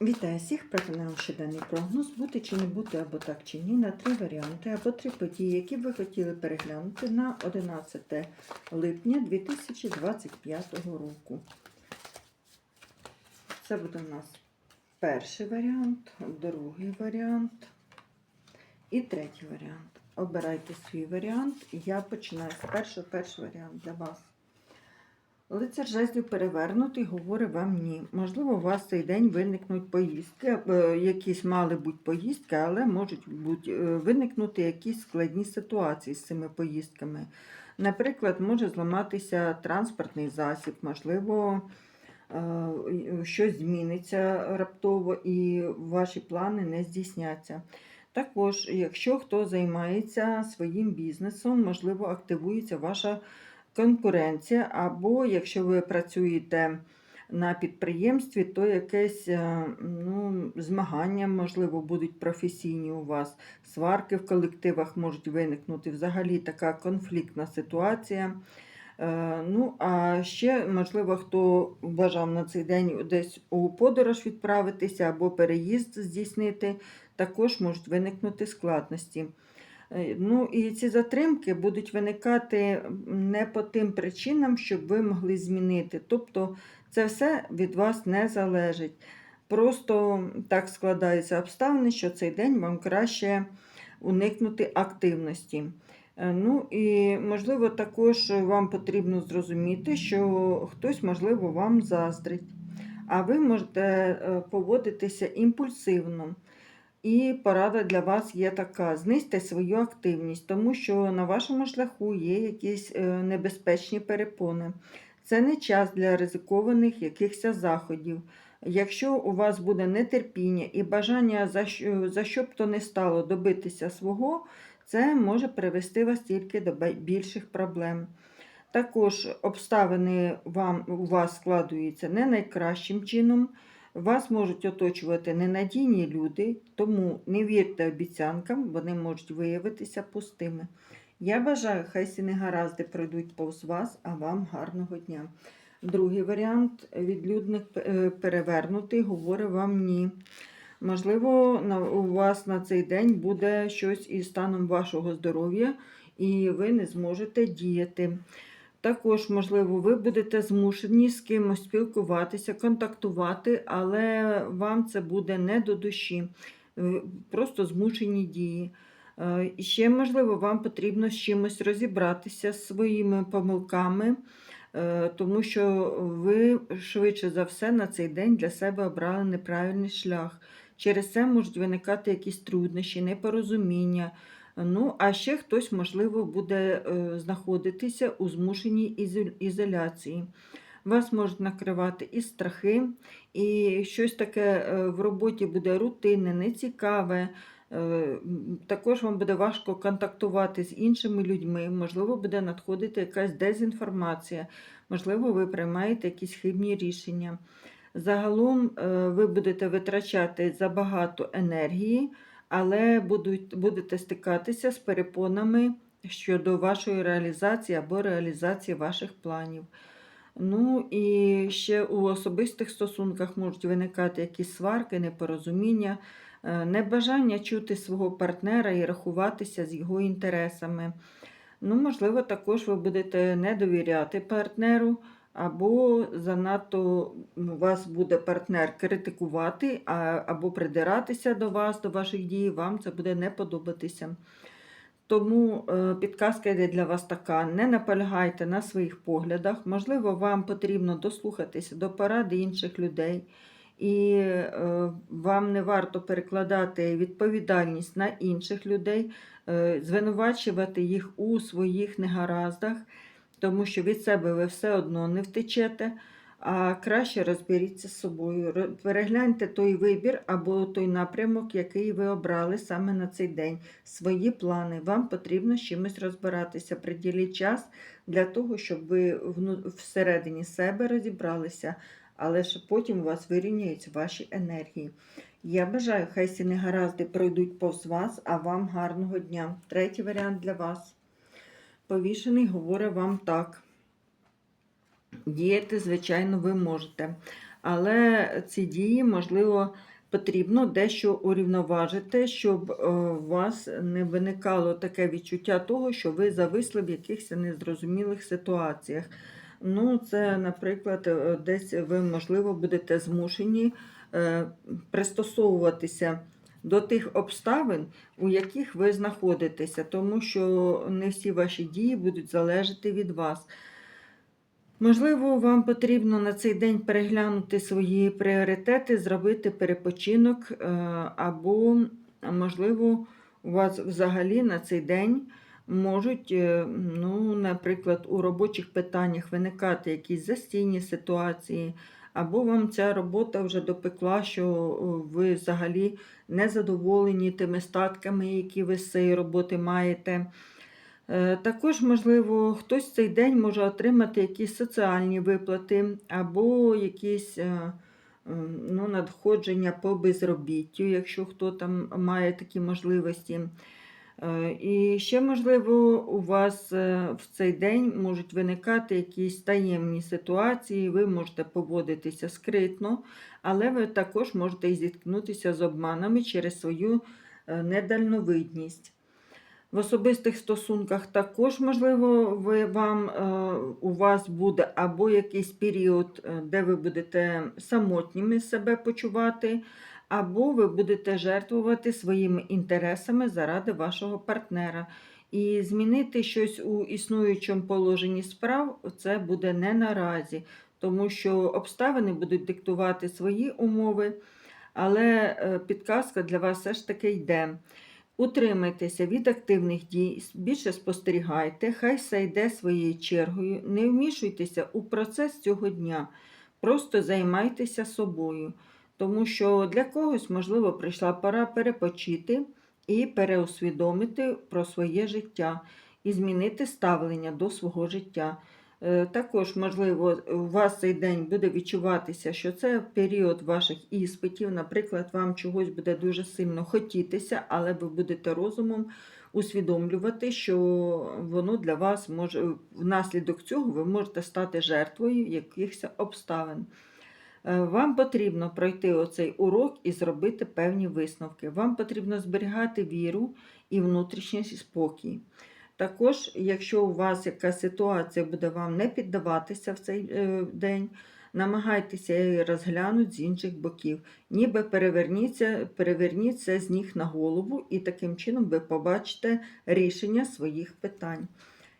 Вітаю всіх, пропонуємо щоденний прогноз, бути чи не бути, або так чи ні, на три варіанти, або три події, які ви хотіли переглянути на 11 липня 2025 року. Це буде у нас перший варіант, другий варіант і третій варіант. Обирайте свій варіант. Я починаю з першого. Перший варіант для вас. Лицар жезлів перевернутий говорить вам ні. Можливо, у вас цей день виникнуть поїздки, е, якісь мали бути поїздки, але можуть бути, е, виникнути якісь складні ситуації з цими поїздками. Наприклад, може зламатися транспортний засіб, можливо, е, щось зміниться раптово і ваші плани не здійсняться. Також, якщо хто займається своїм бізнесом, можливо, активується ваша конкуренція, або якщо ви працюєте на підприємстві, то якесь е, ну, змагання, можливо, будуть професійні у вас, сварки в колективах можуть виникнути. Взагалі така конфліктна ситуація. Е, Ну, а ще, можливо, хто бажав на цей день десь у подорож відправитися або переїзд здійснити, також можуть виникнути складності. Е, Ну і ці затримки будуть виникати не по тим причинам, щоб ви могли змінити. Тобто це все від вас не залежить. Просто так складаються обставини, що цей день вам краще уникнути активності. Е, Ну і можливо також вам потрібно зрозуміти, що хтось, можливо, вам заздрить, а ви можете е, поводитися імпульсивно. І порада для вас є така: знизьте свою активність, тому що на вашому шляху є якісь е, небезпечні перепони. Це не час для ризикованих якихось заходів. Якщо у вас буде нетерпіння і бажання за що, за що б то не стало добитися свого, це може привести вас тільки до більших проблем. Також обставини вам, у вас складуються не найкращим чином. Вас можуть оточувати ненадійні люди, тому не вірте обіцянкам, вони можуть виявитися пустими. Я бажаю, хай ці негаразди пройдуть повз вас, а вам гарного дня. Другий варіант відлюдник е, перевернутий, говорить вам ні. Можливо, у вас на цей день буде щось із станом вашого здоров'я, і ви не зможете діяти. Також, можливо, ви будете змушені з кимось спілкуватися, контактувати, але вам це буде не до душі, е, просто змушені дії. Е, ще, можливо, вам потрібно з чимось розібратися з своїми помилками, е, тому що ви швидше за все на цей день для себе обрали неправильний шлях. Через це можуть виникати якісь труднощі, непорозуміння. Ну, а ще хтось, можливо, буде е, знаходитися у змушеній ізоляції. Вас можуть накривати і страхи, і щось таке е, в роботі буде рутинне, нецікаве. Е, Також вам буде важко контактувати з іншими людьми, можливо, буде надходити якась дезінформація, можливо, ви приймаєте якісь хибні рішення. Загалом ви будете витрачати забагато енергії, але будуть, будете стикатися з перепонами щодо вашої реалізації або реалізації ваших планів. Ну і ще у особистих стосунках можуть виникати якісь сварки, непорозуміння, е, небажання чути свого партнера і рахуватися з його інтересами. Ну, можливо, також ви будете не довіряти партнеру, або занадто вас буде партнер критикувати, або придиратися до вас, до ваших дій, вам це буде не подобатися. Тому е, підказка йде для вас така: не наполягайте на своїх поглядах. Можливо, вам потрібно дослухатися до поради інших людей, і е, вам не варто перекладати відповідальність на інших людей, е, звинувачувати їх у своїх негараздах, тому що від себе ви все одно не втечете. А краще розберіться з собою. Перегляньте той вибір або той напрямок, який ви обрали саме на цей день свої плани. Вам потрібно з чимось розбиратися. Приділіть час для того, щоб ви всередині себе розібралися, але що потім у вас вирівняються ваші енергії. Я бажаю, хай ці негаразди пройдуть повз вас, а вам гарного дня. Третій варіант для вас. Повішений говорить вам так. Діяти, звичайно, ви можете. але ці дії, можливо, потрібно дещо урівноважити, щоб е, у вас не виникало таке відчуття того, що ви зависли в якихось незрозумілих ситуаціях. Ну, це, наприклад, е, десь ви, можливо, будете змушені е, пристосовуватися до тих обставин, у яких ви знаходитеся, тому що не всі ваші дії будуть залежати від вас. Можливо, вам потрібно на цей день переглянути свої пріоритети, зробити перепочинок, е, або, можливо, у вас взагалі на цей день можуть, е, ну, наприклад, у робочих питаннях виникати якісь застійні ситуації, або вам ця робота вже допекла, що е, ви взагалі не задоволені тими статками, які ви з цієї роботи маєте. Е, Також, можливо, хтось цей день може отримати якісь соціальні виплати або якісь е, ну, надходження по безробіттю, якщо хто там має такі можливості. Е, І ще, можливо, у вас е, в цей день можуть виникати якісь таємні ситуації, ви можете поводитися скритно, але ви також можете зіткнутися з обманами через свою е, недальновидність. В особистих стосунках також, можливо, ви, вам, у вас буде або якийсь період, де ви будете самотніми себе почувати, або ви будете жертвувати своїми інтересами заради вашого партнера. І змінити щось у існуючому положенні справ це буде не наразі, тому що обставини будуть диктувати свої умови, але е, підказка для вас все ж таки йде. Утримайтеся від активних дій, більше спостерігайте, хай все йде своєю чергою, не вмішуйтеся у процес цього дня, просто займайтеся собою, тому що для когось, можливо, прийшла пора перепочити і переусвідомити про своє життя і змінити ставлення до свого життя. Е, Також, можливо, у вас цей день буде відчуватися, що це період ваших іспитів. Наприклад, вам чогось буде дуже сильно хотітися, але ви будете розумом усвідомлювати, що воно для вас може внаслідок цього ви можете стати жертвою якихось обставин. Е, Вам потрібно пройти оцей урок і зробити певні висновки. Вам потрібно зберігати віру і внутрішній спокій. Також, якщо у вас якась ситуація буде вам не піддаватися в цей е, день, намагайтеся її розглянути з інших боків. Ніби переверніться, переверніться з ніг на голову, і таким чином ви побачите рішення своїх питань.